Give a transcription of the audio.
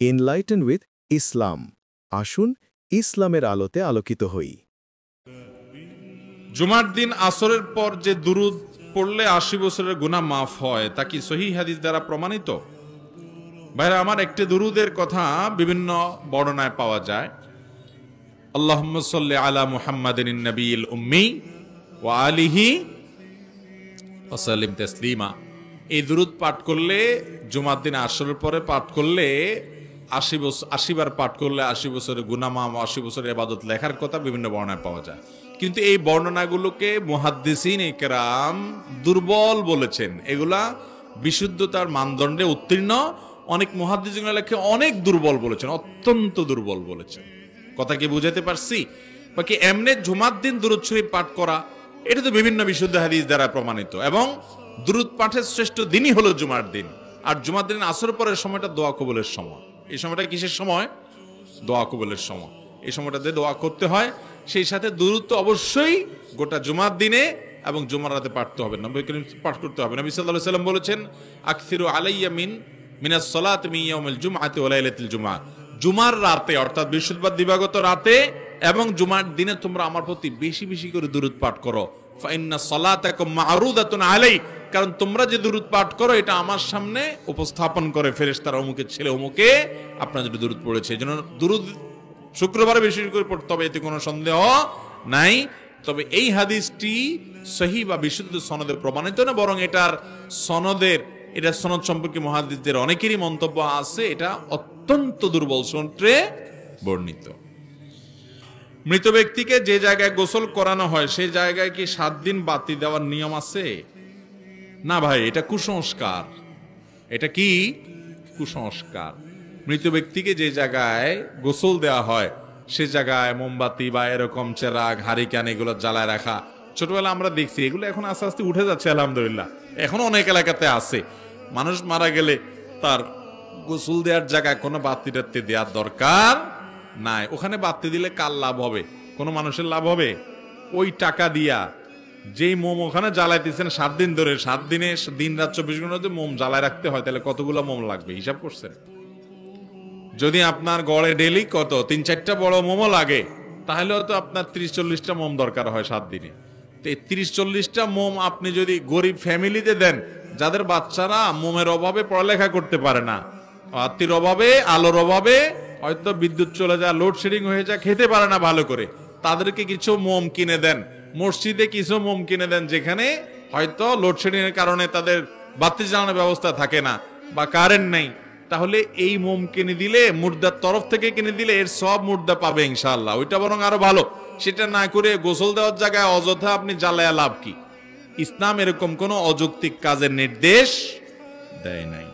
Enlighten with ইসলাম আসুন ইসলামের আলোতে আলোকিত হই। জুমার দিন আসরের পর যে দুরুদ পড়লে আশি বছরের গুনাহ মাফ হয়, তা কি সহি হাদিস দ্বারা প্রমাণিত? ভাইরা, আমার একটি দুরুদের কথা বিভিন্ন বর্ণনায় পাওয়া যায়। আল্লাহ সাল্লি আলা মুহাম্মাদিন নবীল উম্মি ওয়া আলিহি ওয়াসাল্লিম তাসলিমা। এই দুরুদ পাঠ করলে, জুমার দিন আসরের পরে পাঠ করলে আশি বছর, আশি বার পাঠ করলে আশি বছরের গুনামাম, আশি বছরের এবাদত লেখার কথা বিভিন্ন বর্ণনায় পাওয়া যায়। কিন্তু এই বর্ণনাগুলোকে মুহাদ্দিসিন একরাম দুর্বল বলেছেন। এগুলা বিশুদ্ধতার মানদণ্ডে উত্তীর্ণ। অনেক মুহাদ্দিসিন লেখে অনেক দুর্বল বলেছেন, অত্যন্ত দুর্বল বলেছেন। কথা কি বুঝাতে পারছি? বাকি এমনি জুমার দিন দুরুদ শরীফ পাঠ করা, এটা তো বিভিন্ন বিশুদ্ধ হাদিস দ্বারা প্রমাণিত। এবং দুরুদ পাঠের শ্রেষ্ঠ দিনই হলো জুমার দিন। আর জুমার দিন আসর পরের সময়টা দোয়া কবুলের সময়। এই সময়টা কিসের সময়? দোয়া কবলের সময়। এই সময়টাতে দোয়া করতে হয়, সেই সাথে দূরত্ব অবশ্যই গোটা জুমার দিনে এবং জুমার রাতে পাঠতে হবে। নবী করিম পাঠ করতে হবে। নবী সাল্লাল্লাহু সাল্লাম বলেছেন, আকসিরু আলাইয়া মিন, মিনাস সলাত মিয়া জুম জুমআতি ওয়া জুমা জুমআ। জুমার রাতে, অর্থাৎ বৃহস্পতিবার দিবাগত রাতে এবং জুমার দিনে তোমরা আমার প্রতি বেশি বেশি করে দুরুদ পাঠ করো। কারণ তোমরা যে দুরুদ পাঠ করো, এটা আমার সামনে উপস্থাপন করে ফেরেশতারা অমুকের ছেলে অমুকে আপনার যদি দুরুদ পড়েছে। এই জন্য দুরুদ শুক্রবারে বেশি করে পড়তে হবে, এতে কোনো সন্দেহ নাই। তবে এই হাদিসটি সহি বা বিশুদ্ধ সনদে প্রমাণিত না, বরং এটার সনদের, এটা সনদ সম্পর্কে মহাদিসদের অনেকেরই মন্তব্য আছে। এটা অত্যন্ত দুর্বল সূত্রে বর্ণিত। মৃত ব্যক্তিকে যে জায়গায় গোসল করানো হয় সেই জায়গায় কি সাত দিন বাতি দেওয়ার নিয়ম আছে? না ভাই, এটা কুসংস্কার। এটা কি? কুসংস্কার। মৃত ব্যক্তিকে যে জায়গায় গোসল দেওয়া হয়, সে জায়গায় মোমবাতি বা এরকম চেরাগ, হারিকান এগুলো জ্বালায় রাখা। ছোটবেলা আমরা দেখছি, এগুলো এখন আস্তে আস্তে উঠে যাচ্ছে, আলহামদুলিল্লাহ। এখন অনেক এলাকাতে আছে। মানুষ মারা গেলে তার গোসল দেওয়ার জায়গায় কোনো বাতি দেওয়ার দরকার নাই। ওখানে বাতি দিলে কার লাভ হবে? কোনো মানুষের লাভ হবে? ওই টাকা দিয়া যেই মোম ওখানে জ্বালাইতেছেন সাত দিন ধরে, সাত দিনে দিন রাত চব্বিশ ঘণ্টা মোম জ্বালায় রাখতে হয়, তাহলে কতগুলো মোম লাগবে? হিসাব করছেন? যদি আপনার গড়ে ডেলি কত? তিন চারটা বড় মোমো লাগে, তাহলে তো আপনার ত্রিশ চল্লিশটা মোম দরকার হয় সাত দিনে। তো এই ত্রিশ চল্লিশটা মোম আপনি যদি গরিব ফ্যামিলিতে দেন, যাদের বাচ্চারা মোমের অভাবে পড়ালেখা করতে পারে না আত্মীর অভাবে, আলোর অভাবে হয়তো বিদ্যুৎ চলে যায় লোডশেডিং হয়ে যায়, খেতে পারে না ভালো করে। তাদেরকে কিছু মোম কিনে দেন। মসজিদে কিছু মোম কিনে দেন যেখানে হয়তো লোডশেডিং এর কারণে তাদের বাতি জ্বালানোর ব্যবস্থা থাকে না বা কারেন্ট নেই। তাহলে এই মোম কিনে দিলে, মুর্দার তরফ থেকে কিনে দিলে এর সব মুর্দা পাবে ইনশাল্লাহ ওইটা বরং আরও ভালো। সেটা না করে গোসল দেওয়ার জায়গায় অযথা আপনি জ্বালায়া লাভ কি? ইসলাম এরকম কোন অযৌক্তিক কাজের নির্দেশ দেয় নাই।